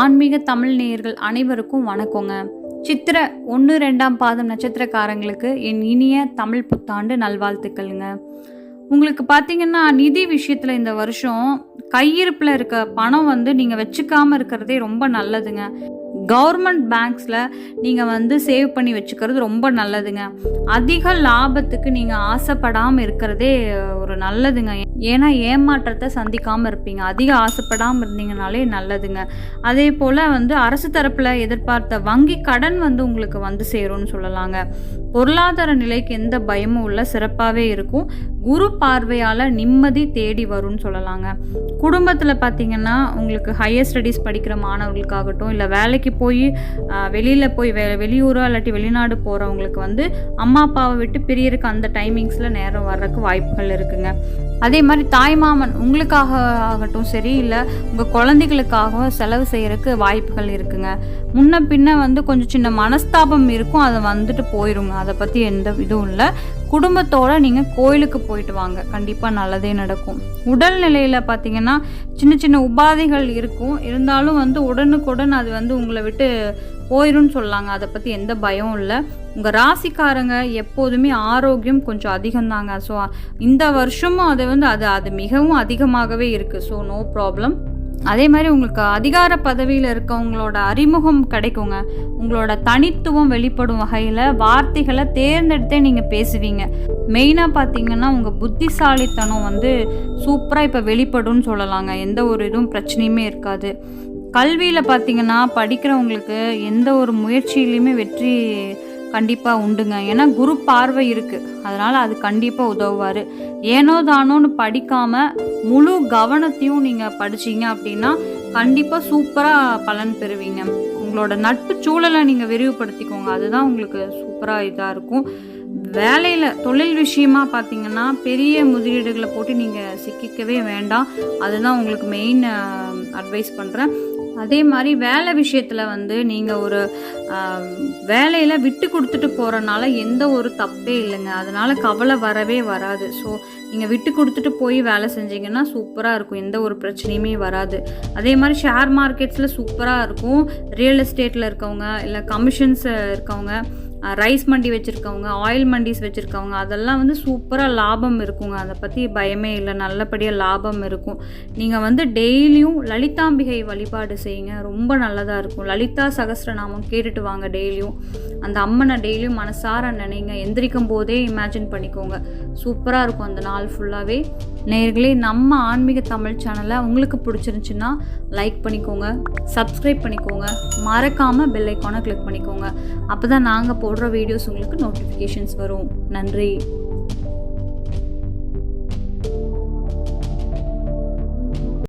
ஆன்மீக தமிழ் நேயர்கள் அனைவருக்கும் வணக்கங்க. சித்திர ஒன்று ரெண்டாம் பாதம் நட்சத்திரக்காரங்களுக்கு என் இனிய தமிழ் புத்தாண்டு நல்வாழ்த்துக்கள்ங்க. உங்களுக்கு பார்த்தீங்கன்னா நிதி விஷயத்தில் இந்த வருஷம் கையிருப்பில் இருக்க பணம் வந்து நீங்கள் வச்சுக்காமல் இருக்கிறதே ரொம்ப நல்லதுங்க. கவர்மெண்ட் பேங்க்ஸில் நீங்கள் வந்து சேவ் பண்ணி வச்சுக்கிறது ரொம்ப நல்லதுங்க. அதிக லாபத்துக்கு நீங்கள் ஆசைப்படாமல் இருக்கிறதே ஒரு நல்லதுங்க. ஏன்னா ஏமாற்றத்தை சந்திக்காமல் இருப்பீங்க. அதிக ஆசைப்படாமல் இருந்தீங்கனாலே நல்லதுங்க. அதே போல் வந்து அரசு தரப்பில் எதிர்பார்த்த வங்கி கடன் வந்து உங்களுக்கு வந்து சேரும்னு சொல்லலாங்க. பொருளாதார நிலைக்கு எந்த பயமும் இல்லை சிறப்பாகவே இருக்கும். குரு பார்வையால் நிம்மதி தேடி வரும்னு சொல்லலாங்க. குடும்பத்தில் பார்த்தீங்கன்னா உங்களுக்கு ஹையர் ஸ்டடீஸ் படிக்கிற மாணவர்களுக்காகட்டும் இல்லை வேலைக்கு போய் வெளியில் போய் வெ வெளியூரோ இல்லாட்டி வெளிநாடு போகிறவங்களுக்கு வந்து அம்மா அப்பாவை விட்டு பிரியறதுக்கு அந்த டைமிங்ஸில் நேரம் வர்றதுக்கு வாய்ப்புகள் இருக்குங்க. அதே மாதிரி தாய்மாமன் உங்களுக்காக ஆகட்டும் சரி இல்லை உங்கள் குழந்தைகளுக்காக செலவு செய்கிறதுக்கு வாய்ப்புகள் இருக்குங்க. முன்ன பின்ன வந்து கொஞ்சம் சின்ன மனஸ்தாபம் இருக்கும் அதை வந்துட்டு போயிருங்க. அதை பற்றி எந்த இதுவும் இல்லை. குடும்பத்தோட நீங்கள் கோயிலுக்கு போயிட்டு வாங்க. கண்டிப்பாக நல்லதே நடக்கும். உடல்நிலையில் பார்த்தீங்கன்னா சின்ன சின்ன உபாதைகள் இருக்கும். இருந்தாலும் வந்து உடனுக்குடன் அது வந்து உங்களை விட்டு போயிரும்னு சொல்லாங்க. அதை பற்றி எந்த பயம் இல்லை. உங்கள் ராசிக்காரங்க எப்போதுமே ஆரோக்கியம் கொஞ்சம் அதிகம்தாங்க. ஸோ இந்த வருஷமும் அது வந்து அது அது மிகவும் அதிகமாகவே இருக்குது ஸோ நோ ப்ராப்ளம் அதே மாதிரி உங்களுக்கு அதிகார பதவியில் இருக்கவங்களோட அறிமுகம் கிடைக்குங்க. உங்களோட தனித்துவம் வெளிப்படும் வகையில் வார்த்தைகளை தேர்ந்தெடுத்தே நீங்கள் பேசுவீங்க. மெயினாக பார்த்தீங்கன்னா உங்கள் புத்திசாலித்தனம் வந்து சூப்பராக இப்போ வெளிப்படும்னு சொல்லலாங்க. எந்த ஒரு இதுவும் பிரச்சனையுமே இருக்காது. கல்வியில் பார்த்தீங்கன்னா படிக்கிறவங்களுக்கு எந்த ஒரு முயற்சியிலையுமே வெற்றி கண்டிப்பாக உண்டுங்க. ஏன்னா குரு பார்வை இருக்குது அதனால் அது கண்டிப்பாக உதவுவார். ஏனோ தானோன்னு படிக்காமல் முழு கவனத்தையும் நீங்கள் படிச்சீங்க அப்படின்னா கண்டிப்பாக சூப்பராக பலன் பெறுவீங்க. உங்களோட நட்பு சூழலை நீங்கள் விரிவுபடுத்திக்கோங்க. அதுதான் உங்களுக்கு சூப்பராக இதாக இருக்கும். வேலையில் தொழில் விஷயமா பார்த்தீங்கன்னா பெரிய முதலீடுகளை போட்டு நீங்கள் சிக்கிக்கவே வேண்டாம். அதுதான் உங்களுக்கு மெயின் அட்வைஸ் பண்ணுறேன் அதே மாதிரி வேலை விஷயத்தில் வந்து நீங்கள் ஒரு வேலையில் விட்டு கொடுத்துட்டு போகிறனால எந்த ஒரு தப்பே இல்லைங்க. அதனால் கவலை வரவே வராது. ஸோ நீங்கள் விட்டு கொடுத்துட்டு போய் வேலை செஞ்சீங்கன்னா சூப்பராக இருக்கும். எந்த ஒரு பிரச்சனையுமே வராது. அதே மாதிரி ஷேர் மார்க்கெட்ஸில் சூப்பராக இருக்கும். ரியல் எஸ்டேட்டில் இருக்கவங்க இல்லை கமிஷன்ஸ் இருக்கவங்க ரைஸ் மண்டி வச்சுருக்கவங்க ஆயில் மண்டிஸ் வச்சுருக்கவங்க அதெல்லாம் வந்து சூப்பராக லாபம் இருக்குங்க. அதை பற்றி பயமே இல்லை. நல்லபடியாக லாபம் இருக்கும். நீங்கள் வந்து டெய்லியும் லலிதாம்பிகை வழிபாடு செய்யுங்க. ரொம்ப நல்லதாக இருக்கும். லலிதா சகசிரநாமம் கேட்டுட்டு வாங்க டெய்லியும். அந்த அம்மனை டெய்லியும் மனசார நினைங்க. எந்திரிக்கும் போதே இமேஜின் பண்ணிக்கோங்க. சூப்பராக இருக்கும் அந்த நாள் ஃபுல்லாகவே நேர்களே நம்ம ஆன்மீக தமிழ் சேனலை உங்களுக்கு பிடிச்சிருந்துச்சுன்னா லைக் பண்ணிக்கோங்க சப்ஸ்கிரைப் பண்ணிக்கோங்க மறக்காமல் பெல் ஐக்கானை கிளிக் பண்ணிக்கோங்க. அப்போ தான் நாங்கள் போடுற வீடியோஸ் உங்களுக்கு நோட்டிஃபிகேஷன்ஸ் வரும். நன்றி.